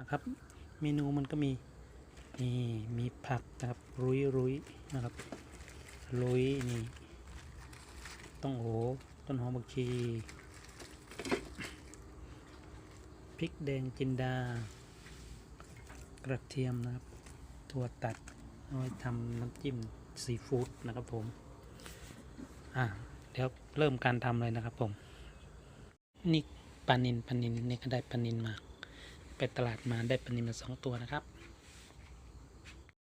นะครับ เมนูมันก็มีนี่มีผักนะครับรุยรุยนะครับรุยนี่ต้องโหต้นหอมบักชีพริกแดงจินดากระเทียมนะครับถั่วตัดเอาไว้ทำน้ำจิ้มซีฟู้ดนะครับผมอะเดี๋ยวเริ่มการทำเลยนะครับผมนี่ปลานินปลานินนี่ก็ได้ปลานินมา ไปตลาดมาได้ปลานินมาสองตัวนะครับ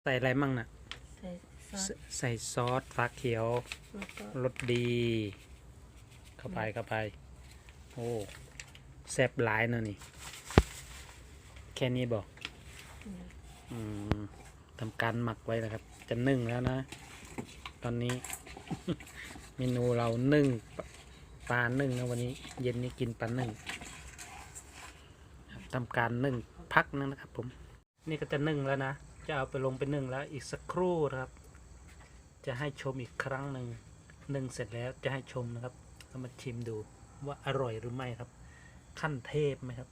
ใส่อะไรมั่งนะใส่ซอสใสใส่ซอสฟ้าเขียวแล้วก็รสดี เข้าไปเข้าไป โอ้แซ่บหลายเนอะนี่ แค่นี้บอกอืมทำการหมักไว้นะครับ จะนึ่งแล้วนะ ตอนนี้ เมนูเรานึ่งปลาปลานึ่งนะวันนี้ เย็นนี้กินปลานึ่งครับ ทำการนึ่งพักนึงนะครับผม นี่ก็จะนึ่งแล้วนะ จะเอาไปลงไปนึ่งแล้วอีกสักครู่นะครับ จะให้ชมอีกครั้งหนึ่งนึ่งเสร็จแล้วจะให้ชมนะครับแล้วมาชิมดูว่าอร่อยหรือไม่ครับ ขั้นเทพไหมครับ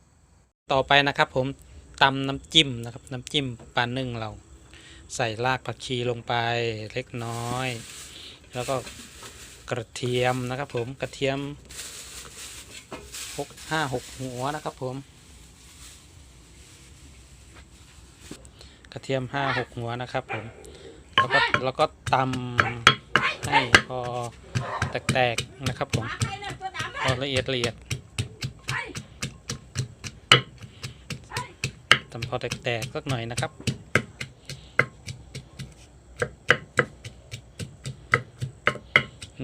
ต่อไปนะครับผมตำน้ำจิ้มนะครับ น้ำจิ้มปลานึ่งเรา ใส่รากผักชีลงไปเล็กน้อย แล้วก็กระเทียมนะครับผมกระเทียมหกห้าหกหัวนะครับผม กระเทียมห้าหกหัวนะครับผมแล้วก็แล้วก็ตำให้พอแตกๆนะครับผมพอละเอียดละเอียดตำพอแตกๆสักหน่อยนะครับ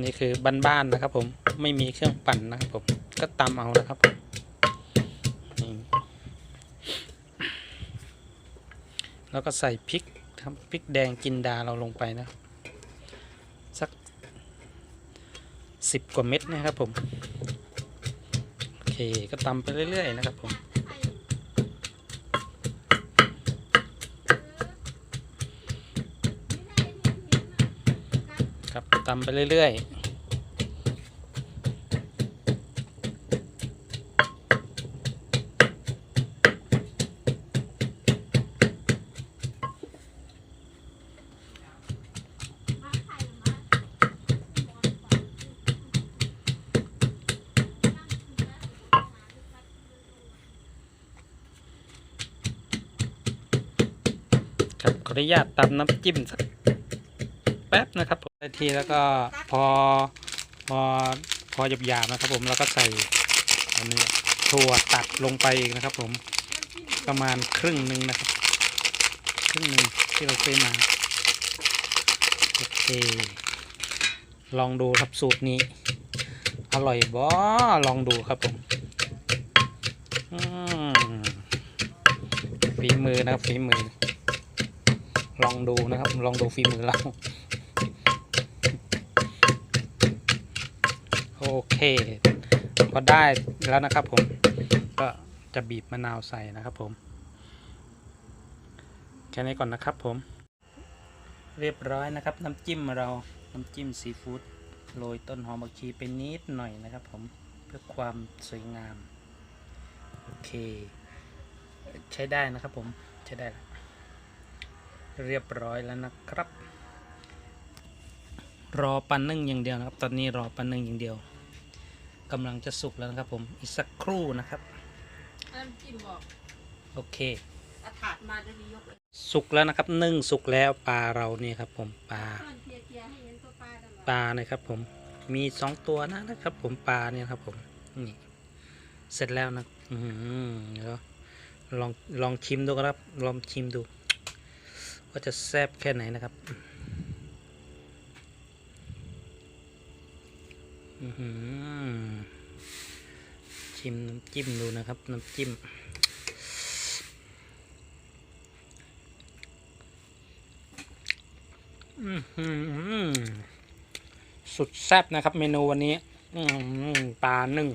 นี่คือบ้านๆนะครับผมไม่มีเครื่องปั่นนะครับผมก็ตำเอานะครับผมนี่ แล้วก็ใส่พริกครับพริกแดงจินดาเราลงไปนะ สักสิบกว่าเม็ดนะครับผมโอเคก็ตำไปเรื่อย ๆ นะครับผมครับตำไปเรื่อย ๆ ออนุญาตตำน้ำจิ้มสักแป๊บนะครับผมทีแล้วก็พอพอพอหยาบหยาบๆนะครับ ผมแล้วก็ใส่อันนี้ถั่วตัดลงไปอีกนะครับ ผมประมาณครึ่งหนึ่งนะครับ ครึ่งหนึ่งที่เราซื้อมาโอเคลองดูครับสูตรนี้ อร่อยบ่ลองดูครับผมอืมฝีมือนะครับฝีมือ ลองดูนะครับ ลองดูฝีมือเราโอเค พอได้แล้วนะครับผม ก็จะบีบมะนาวใส่นะครับผม แค่นี้ก่อนนะครับผม เรียบร้อยนะครับ น้ำจิ้มเราน้ำจิ้มซีฟู้ดโรยต้นหอมบักชีไปนิดหน่อยนะครับผมเพื่อความสวยงาม โอเค ใช้ได้นะครับผม ใช้ได้แล้ว เรียบร้อยแล้วนะครับ รอปันนึ่งอย่างเดียวนะครับ ตอนนี้รอปันนึ่งอย่างเดียวกำลังจะสุกแล้วนะครับผมอีกสักครู่นะครับน้ำจิ้มบอกโอเคอาถาดมาจะมียกเลยสุกแล้วนะครับนึ่งสุกแล้วปลาเราเนี่ยครับผมปลาต้นเทียเทียให้เห็นตัวปลาตลอดปลานะครับผมมีสองตัวนะนะครับ ผมปลาเนี่ยครับผมนี่เสร็จแล้วนะอืมเดี๋ยวลองลองชิมดูครับลองชิมดู ว่าจะแซ่บแค่ไหนนะครับอื้อหือชิมน้ำจิ้มดูนะครับ น้ำจิ้มอื้อหือสุดแซ่บนะครับ เมนูวันนี้อืมปลานึ่ง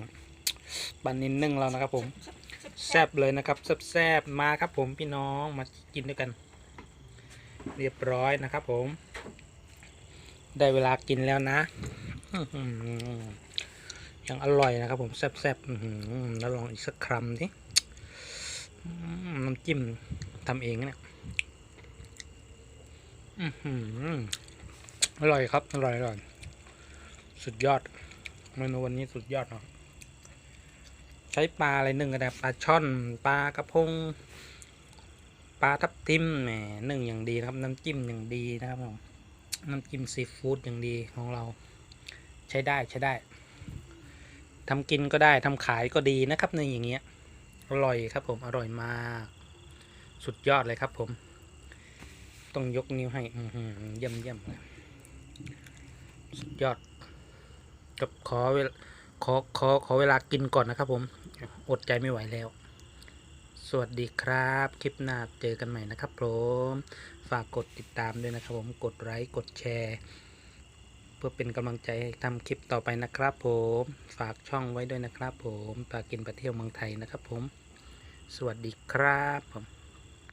ปลานินนึ่งแล้วนะครับผม แซ่บเลยนะครับแซ่บๆมาครับผมพี่น้องมากินด้วยกัน เรียบร้อยนะครับผม ได้เวลากินแล้วนะยังอร่อยนะครับผมแซ่บๆแล้วลองอีกสักคำดิน้ำจิ้มทำเองนะเนี่ยอือหืออร่อยครับ อร่อยอร่อยสุดยอดเมนูวันนี้สุดยอดเนาะใช้ปลาอะไรหนึ่งก็ได้ปลาช่อน ปลากระพง ปลาทับทิมแหมหนึ่งอย่างดีนะครับ น้ำจิ้มอย่างดีนะครับผมน้ำจิ้มซีฟู้ดอย่างดีของเรา ใช้ได้ใช้ได้ทำกินก็ได้ทำขายก็ดีนะครับในอย่างเงี้ยอร่อยครับผมอร่อยมาก สุดยอดเลยครับผม ต้องยกนิ้วให้อืเยี่ยมเยี่ยมสุดยอดกับขอเวลาขอขอขอเวลากินก่อนนะครับผม อดใจไม่ไหวแล้ว สวัสดีครับ คลิปหน้าเจอกันใหม่นะครับผม ฝากกดติดตามด้วยนะครับผมกดไลค์กดแชร์ เพื่อเป็นกำลังใจให้ทำคลิปต่อไปนะครับผม ฝากช่องไว้ด้วยนะครับผมปากินประเที่ยวเมืองไทยนะครับผม สวัสดีครับผม